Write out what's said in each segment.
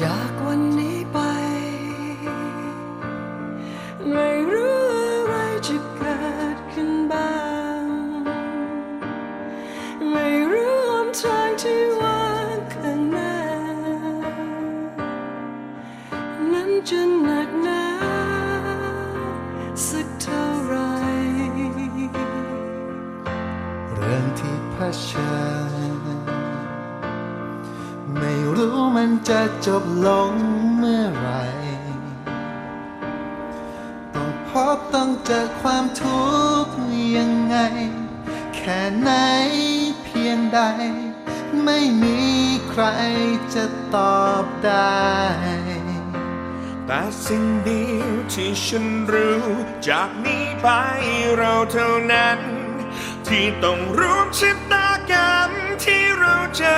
จากวันนี้ไป ไม่รู้อะไรจะเกิดขึ้นบ้าง ไม่รู้หนทางที่ว่างข้างหน้า นั้นจะหนักหนาสักเท่าไหรเรื่องที่เผชิญ จะจบลงเมื่อไรต้องพบต้องเจอความทุกข์ยังไง แค่ไหนเพียงใด ไม่มีใครจะตอบได้ แต่สิ่งเดียวที่ฉันรู้ จากนี้ไปเราเท่านั้น ที่ต้องร่วมชะตากรรมที่เราเจอ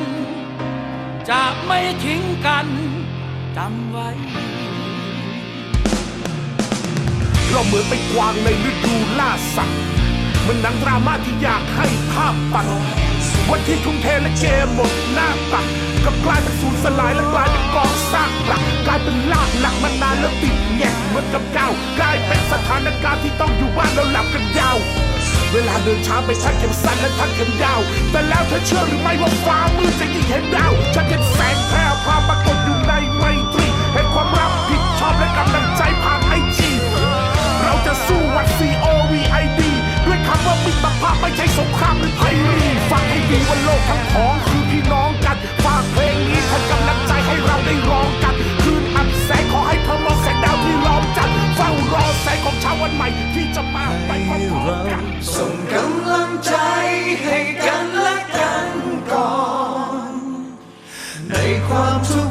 จะไม่ทิ้งกันจำไว้ เราเหมือนไปกวางในฤดูล่าสัตว์เหมันหนังดราม่าที่อยากให้ภาพตัด วันที่ทุ่มเทและเกมหมดหน้าตักกลับกลายเป็นสูญสลายและกลายเป็นกองซากหลักกลายเป็นลากหลักมานานแล้วติดแงกเหมือนกับเจ้ากลายเป็นสถานการณ์ที่ต้องอยู่บ้านแล้วหลับกันยาวเวลาเดินช้าไปชักเข็มสั้นและทักเข็มยาว แต่แล้วเธอเชื่อหรือไม่ว่าฟ้ามืดจะยิ่งเห็นดาวฉันเห็นแสงแพร่พาปรากฏอยู่ในไมตรีเห็นความรับผิดชอบและกำลังใจผ่านไอจีเราจะสู้วัน C O V I D ด้วยคำว่ามิตรภาพไม่ใช่สงครามหรือภัยรี ให้ดีว่าโลกทั้งท้องคือพี่น้องกัน ฝากเพลงนี้เป็กำลังใจให้เราได้ร้องกันคืนอับแสงขอให้พระมองแสงดาวที่ล้อมจันเฝ้ารอแสงของชาววันใหม่ที่จะมาไปพร้อมกันส่งกำลังใจให้กันและกันก่อน ในความทุกข์